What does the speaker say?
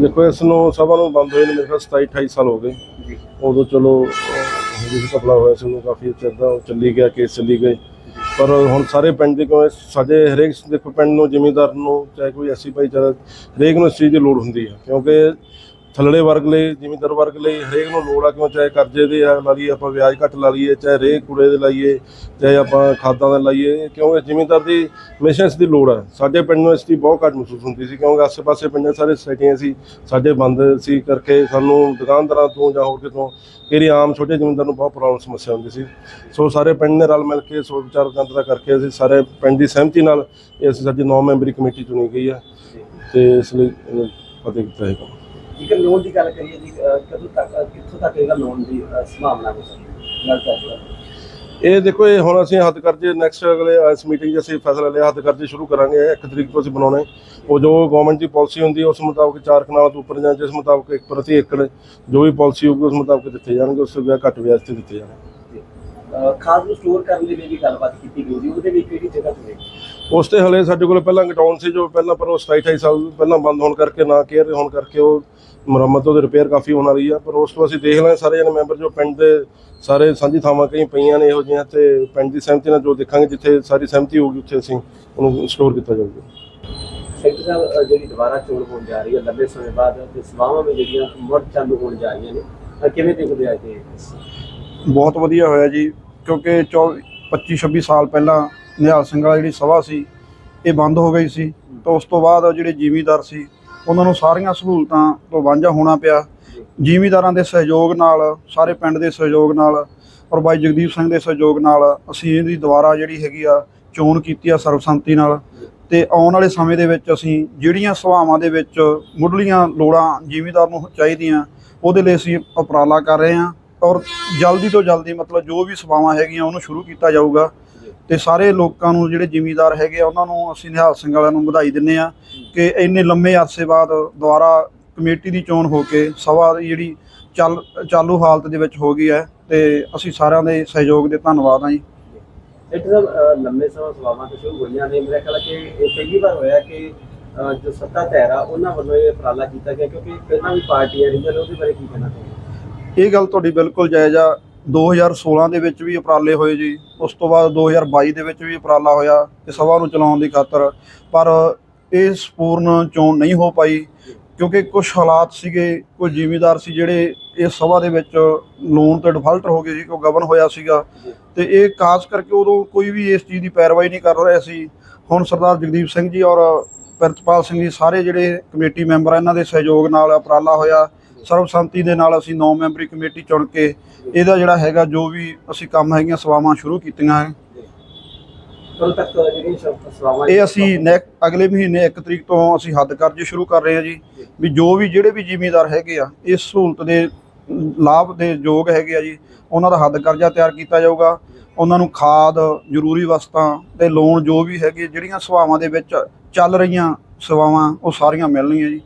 ਦੇਖੋ ਇਸ ਨੂੰ ਸਭਾ ਨੂੰ ਬੰਦ ਹੋਏ ਨੇ ਮੇਰੇ ਖਿਆਲ 27 28 ਸਾਲ ਹੋ ਗਏ। ਉਦੋਂ ਚਲੋ ਜਿਹੜੀ ਕਪੜਾ ਹੋਇਆ ਸੀ ਉਹਨੂੰ ਕਾਫੀ ਚਿਰ ਦਾ ਉਹ ਚੱਲੀ ਗਿਆ ਕੇਸ ਚੱਲੀ ਗਏ। ਪਰ ਹੁਣ ਸਾਰੇ ਪਿੰਡ ਦੇ ਕਿਉਂ ਸਾਡੇ ਹਰੇਕ ਦੇਖੋ ਪਿੰਡ ਨੂੰ ਜ਼ਿਮੀਂਦਾਰ ਨੂੰ ਚਾਹੇ ਕੋਈ ਐਸੀ ਭਾਈਚਾਰਾ ਹਰੇਕ ਨੂੰ ਇਸ ਚੀਜ਼ ਦੀ ਲੋੜ ਹੁੰਦੀ ਹੈ। ਕਿਉਂਕਿ ਥੱਲੜੇ ਵਰਗ ਲਈ, ਜ਼ਿਮੀਂਦਾਰ ਵਰਗ ਲਈ ਹਰੇਕ ਨੂੰ ਲੋੜ ਆ ਕਿਉਂ? ਚਾਹੇ ਕਰਜ਼ੇ ਦੇ ਆ, ਲਾ ਲਈਏ ਆਪਾਂ ਵਿਆਜ ਘੱਟ ਲਾ ਲਈਏ, ਚਾਹੇ ਰੇਹ ਕੂੜੇ ਦੇ ਲਾਈਏ, ਚਾਹੇ ਆਪਾਂ ਖਾਦਾਂ ਦੇ ਲਾਈਏ ਕਿਉਂਕਿ ਜ਼ਿਮੀਂਦਾਰ ਦੀ ਹਮੇਸ਼ਾ ਇਸ ਦੀ ਲੋੜ ਆ? ਸਾਡੇ ਪਿੰਡ ਨੂੰ ਇਸ ਦੀ ਬਹੁਤ ਘੱਟ ਮਹਿਸੂਸ ਹੁੰਦੀ ਸੀ, ਕਿਉਂਕਿ ਆਸ-ਪਾਸੇ ਪਿੰਡਾਂ ਸਾਰੇ ਸੋਸਾਇਟੀਆਂ ਸੀ, ਸਾਡੇ ਬੰਦ ਸੀ ਕਰਕੇ ਸਾਨੂੰ ਦੁਕਾਨਦਾਰਾਂ ਤੋਂ ਜਾਂ ਹੋਰ ਕਿਤੋਂ ਕਿਹੜੀ ਆਮ ਛੋਟੇ ਜ਼ਿਮੀਂਦਾਰ ਨੂੰ ਬਹੁਤ ਪ੍ਰੋਬਲਮ ਸਮੱਸਿਆ ਹੁੰਦੀ ਸੀ। ਸੋ ਸਾਰੇ ਪਿੰਡ ਨੇ ਰਲ ਮਿਲ ਕੇ ਸੋਚ ਵਿਚਾਰ ਵਟਾਂਦਰਾ ਕਰਕੇ ਅਸੀਂ ਸਾਰੇ ਪਿੰਡ ਦੀ ਸਹਿਮਤੀ ਨਾਲ ਇਹ ਅਸੀਂ ਸਾਡੀ 9 ਮੈਂਬਰੀ ਕਮੇਟੀ ਚੁਣੀ ਗਈ ਆ। ਤੇ ਇਸ ਲਈ ਇਹਨੂੰ ਫਤਿਹ ਕੀਤਾ ਹੈ ਜੇਕਰ ਲੋਨ ਦੀ ਗੱਲ ਕਰੀਏ ਜੀ ਅਹ ਕਦੋਂ ਤੱਕ ਅਹ ਕਿੱਥੋਂ ਤੱਕ ਇਹਦਾ ਲੋਨ ਦੀ ਅਹ ਸੰਭਾਵਨਾ ਹੋ ਸਕਦੀ ਹੈ? ਗੱਲ ਕਰ ਇਹ ਦੇਖੋ ਇਹ ਹੁਣ ਅਸੀਂ ਹੱਦ ਕਰਜੇ ਨੈਕਸਟ ਅਗਲੇ ਇਸ ਮੀਟਿੰਗ 'ਚ ਅਸੀਂ ਫੈਸਲਾ ਲਿਆ ਹੱਦ ਕਰਜੇ ਸ਼ੁਰੂ ਕਰਾਂਗੇ 1 ਤਰੀਕ ਤੋਂ ਅਸੀਂ ਬਣਾਉਣੇ। ਉਹ ਜੋ ਗਵਰਨਮੈਂਟ ਦੀ ਪਾਲਿਸੀ ਹੁੰਦੀ ਹੈ ਉਸ ਮੁਤਾਬਕ ਚਾਰ ਕਨਾਲ ਤੋਂ ਉੱਪਰ ਜਾਂ ਜਿਸ ਮੁਤਾਬਕ ਇੱਕ ਪ੍ਰਤੀ ਏਕੜ ਜੋ ਵੀ ਪਾਲਿਸੀ ਹੋਊਗੀ ਉਸ ਮੁਤਾਬਕ ਦਿੱਤੇ ਜਾਣਗੇ ਉਸ ਤੋਂ ਬਿਨਾਂ ਘੱਟ ਵਿਆਜ ਤੇ ਦਿੱਤੇ ਜਾਣਗੇ। ਖਾਦ ਨੂੰ ਸਟੋਰ ਕਰਨ ਦੇ ਲਈ ਵੀ ਗੱਲਬਾਤ ਕੀਤੀ ਗਈ ਸੀ ਉਹਦੇ ਲਈ ਕਿਹੜੀ ਜਗ੍ਹਾ ਤੇ ਹੋਏਗੀ? ਉਸ ਤੇ ਹਲੇ ਸਾਡੇ ਕੋਲ ਪਹਿਲਾਂ ਗਟਾਉਣ ਸੀ ਜੋ ਪਹਿਲਾਂ ਪਰ ਉਹ 27 28 ਸਾਲ ਪਹਿਲਾਂ ਬੰਦ ਹੋਣ ਕਰਕੇ ਨਾ ਕੇਅਰ ਹੋਣ ਕਰਕੇ ਉਹ ਮੁਰੰਮਤ ਉਹਦੇ ਰਿਪੇਅਰ ਕਾਫੀ ਹੋਣ ਵਾਲੀ ਆ। ਪਰ ਉਸ ਤੋਂ ਅਸੀਂ ਦੇਖ ਲਾਂਗੇ ਸਾਰੇ ਜਣੇ ਮੈਂਬਰ ਜੋ ਪਿੰਡ ਦੇ ਸਾਰੇ ਸਾਂਝੀ ਥਾਵਾਂ ਕਈ ਪਈਆਂ ਨੇ ਇਹੋ ਜਿਹੀਆਂ ਤੇ ਪਿੰਡ ਦੀ ਸਹਿਮਤੀ ਨਾਲ ਜੋ ਦੇਖਾਂਗੇ ਜਿੱਥੇ ਸਾਰੀ ਸਹਿਮਤੀ ਹੋਊਗੀ ਉੱਥੇ ਅਸੀਂ ਉਹਨੂੰ ਸਟੋਰ ਕੀਤਾ ਜਾਊਗਾ। ਸੈਕਟਰ ਸਾਹਿਬ ਜਿਹੜੀ ਦੁਬਾਰਾ ਚੋਣ ਹੋਣ ਜਾ ਰਹੀ ਹੈ ਲੰਬੇ ਸਮੇਂ ਬਾਅਦ ਤੇ ਸਭਾਵਾਂ ਵਿੱਚ ਜਿਹੜੀਆਂ ਮੁੜ ਚਾਲੂ ਹੋਣ ਜਾ ਰਹੀਆਂ ਨੇ ਕਿਵੇਂ ਦੇਖਦੇ ਆ ਇਹ ਬਹੁਤ ਵਧੀਆ ਹੋਇਆ ਜੀ ਕਿਉਂਕਿ 24 25 26 ਸਾਲ ਪਹਿਲਾਂ ਨਿਹਾਲ ਸਿੰਘ ਵਾਲੀ ਜਿਹੜੀ ਸਭਾ ਸੀ, ਇਹ ਬੰਦ ਹੋ ਗਈ ਸੀ। ਤਾਂ ਉਸ ਤੋਂ ਬਾਅਦ ਜਿਹੜੇ ਜ਼ਿਮੀਂਦਾਰ ਸੀ, ਉਹਨਾਂ ਨੂੰ ਸਾਰੀਆਂ ਸਹੂਲਤਾਂ ਤੋਂ ਵਾਂਝਾ ਹੋਣਾ ਪਿਆ। ਜ਼ਿਮੀਂਦਾਰਾਂ ਦੇ ਸਹਿਯੋਗ ਨਾਲ, ਸਾਰੇ ਪਿੰਡ ਦੇ ਸਹਿਯੋਗ ਨਾਲ ਔਰ ਬਾਈ ਜਗਦੀਪ ਸਿੰਘ ਦੇ ਸਹਿਯੋਗ ਨਾਲ ਅਸੀਂ ਇਹਦੀ ਦੁਬਾਰਾ ਜਿਹੜੀ ਹੈਗੀ ਆ, ਚੋਣ ਕੀਤੀ ਆ ਸਰਬਸੰਮਤੀ ਨਾਲ। ਤੇ ਆਉਣ ਵਾਲੇ ਸਮੇਂ ਦੇ ਵਿੱਚ ਅਸੀਂ ਜਿਹੜੀਆਂ ਸਭਾਵਾਂ ਦੇ ਵਿੱਚ ਮੁੱਢਲੀਆਂ ਲੋੜਾਂ ਜ਼ਿਮੀਂਦਾਰ ਨੂੰ ਚਾਹੀਦੀਆਂ, ਉਹਦੇ ਲਈ ਅਸੀਂ ਉਪਰਾਲਾ ਕਰ ਰਹੇ ਹਾਂ। ਔਰ ਜਲਦੀ ਤੋਂ ਜਲਦੀ ਮਤਲਬ ਜੋ ਵੀ ਸਭਾਵਾਂ ਹੈਗੀਆਂ, ਉਹਨੂੰ ਸ਼ੁਰੂ ਕੀਤਾ ਜਾਊਗਾ। ਤੇ ਸਾਰੇ ਲੋਕਾਂ ਨੂੰ ਜਿਹੜੇ ਜ਼ਿਮੀਂਦਾਰ ਹੈਗੇ ਆ ਉਹਨਾਂ ਨੂੰ ਅਸੀਂ ਨਿਹਾਲ ਸਿੰਘ ਵਾਲਿਆਂ ਨੂੰ ਵਧਾਈ ਦਿੰਨੇ ਆ ਕਿ ਇੰਨੇ ਲੰਮੇ ਅਰਸੇ ਬਾਅਦ ਦੁਬਾਰਾ ਕਮੇਟੀ ਦੀ ਚੋਣ ਹੋ ਕੇ ਸਭਾ ਦੀ ਜਿਹੜੀ ਚੱਲ ਚਾਲੂ ਹਾਲਤ ਦੇ ਵਿੱਚ ਹੋ ਗਈ ਹੈ ਤੇ ਅਸੀਂ ਸਾਰਿਆਂ ਦੇ ਸਹਿਯੋਗ ਦੇ ਧੰਨਵਾਦ ਹਾਂ ਜੀ। ਸੈਕਟਰ ਸਾਹਿਬ ਲੰਬੇ ਸਮੇਂ ਤੋਂ ਸ਼ੁਰੂ ਹੋਈਆਂ ਨੇ। ਮੇਰਾ ਖਿਆਲ ਕਿ ਇਹ ਪਹਿਲੀ ਵਾਰ ਹੋਇਆ ਕਿ ਜੋ ਸੱਤਾ ਧੈਰ ਆ ਉਹਨਾਂ ਵੱਲੋਂ ਇਹ ਉਪਰਾਲਾ ਕੀਤਾ ਗਿਆ ਕਿਉਂਕਿ ਪਹਿਲਾਂ ਵੀ ਪਾਰਟੀਆਂ ਰਹੀਆਂ ਨੇ ਉਹਦੇ ਬਾਰੇ ਕੀ ਕਹਿਣਾ ਚਾਹੁੰਦੇ ਇਹ ਗੱਲ ਤੁਹਾਡੀ ਬਿਲਕੁਲ ਜਾਇਜ਼ ਆ। 2016 ਦੇ ਵਿੱਚ ਵੀ ਉਪਰਾਲੇ ਹੋਏ ਜੀ। ਉਸ ਤੋਂ ਬਾਅਦ 2022 ਦੇ ਵਿੱਚ ਵੀ ਉਪਰਾਲਾ ਹੋਇਆ ਕਿ ਸਭਾ ਨੂੰ ਚਲਾਉਣ ਦੀ ਖਾਤਰ। ਪਰ ਇਹ ਸੰਪੂਰਨ ਚੋਣ ਨਹੀਂ ਹੋ ਪਾਈ ਕਿਉਂਕਿ ਕੁਝ ਹਾਲਾਤ ਸੀਗੇ ਕੋਈ ਜ਼ਿਮੀਦਾਰ ਸੀ ਜਿਹੜੇ ਇਸ ਸਭਾ ਦੇ ਵਿੱਚ ਲੋਨ ਤੇ ਡਿਫਾਲਟਰ ਹੋ ਗਏ ਸੀ, ਕੋਈ ਗਵਨ ਹੋਇਆ ਸੀਗਾ। ਤੇ ਇਹ ਖਾਸ ਕਰਕੇ ਉਦੋਂ ਕੋਈ ਵੀ ਇਸ ਚੀਜ਼ ਦੀ ਪੈਰਵਾਈ ਨਹੀਂ ਕਰ ਰਿਹਾ ਸੀ। ਹੁਣ ਸਰਦਾਰ ਜਗਦੀਪ ਸਿੰਘ ਜੀ ਔਰ ਪ੍ਰਿਤਪਾਲ ਸਿੰਘ ਜੀ ਸਾਰੇ ਜਿਹੜੇ ਕਮੇਟੀ ਮੈਂਬਰ ਇਹਨਾਂ ਦੇ ਸਹਿਯੋਗ ਨਾਲ ਉਪਰਾਲਾ ਹੋਇਆ। ਸਰਬਸੰਮਤੀ ਦੇ ਨਾਲ ਅਸੀਂ 9 ਮੈਂਬਰੀ ਕਮੇਟੀ ਚੁਣ ਕੇ ਇਹਦਾ ਜਿਹੜਾ ਹੈਗਾ ਜੋ ਵੀ ਅਸੀਂ ਕੰਮ ਹੈਗੀਆਂ ਸੇਵਾਵਾਂ ਸ਼ੁਰੂ ਕੀਤੀਆਂ ਹੈ। ਕਦੋਂ ਤੱਕ ਜਿਹੜੀਆਂ ਸ- ਸਭਾਵਾਂ ਇਹ ਅਸੀਂ ਨੈਕ ਅਗਲੇ ਮਹੀਨੇ 1 ਤਰੀਕ ਤੋਂ ਅਸੀਂ ਹੱਦ ਕਰਜ ਸ਼ੁਰੂ ਕਰ ਰਹੇ ਹਾਂ ਜੀ। ਵੀ ਜੋ ਵੀ ਜਿਹੜੇ ਵੀ ਜ਼ਿਮੀਂਦਾਰ ਹੈਗੇ ਆ ਇਸ ਸਹੂਲਤ ਦੇ ਲਾਭ ਦੇ ਯੋਗ ਹੈਗੇ ਆ ਜੀ ਉਹਨਾਂ ਦਾ ਹੱਦ ਕਰਜ਼ਾ ਤਿਆਰ ਕੀਤਾ ਜਾਊਗਾ। ਉਹਨਾਂ ਨੂੰ ਖਾਦ ਜ਼ਰੂਰੀ ਵਸਤਾਂ ਤੇ ਲੋਨ ਜੋ ਵੀ ਹੈਗੇ ਜਿਹੜੀਆਂ ਸੇਵਾਵਾਂ ਦੇ ਵਿੱਚ ਚੱਲ ਰਹੀਆਂ ਸੇਵਾਵਾਂ ਉਹ ਸਾਰੀਆਂ ਮਿਲਣਗੀਆਂ ਜੀ।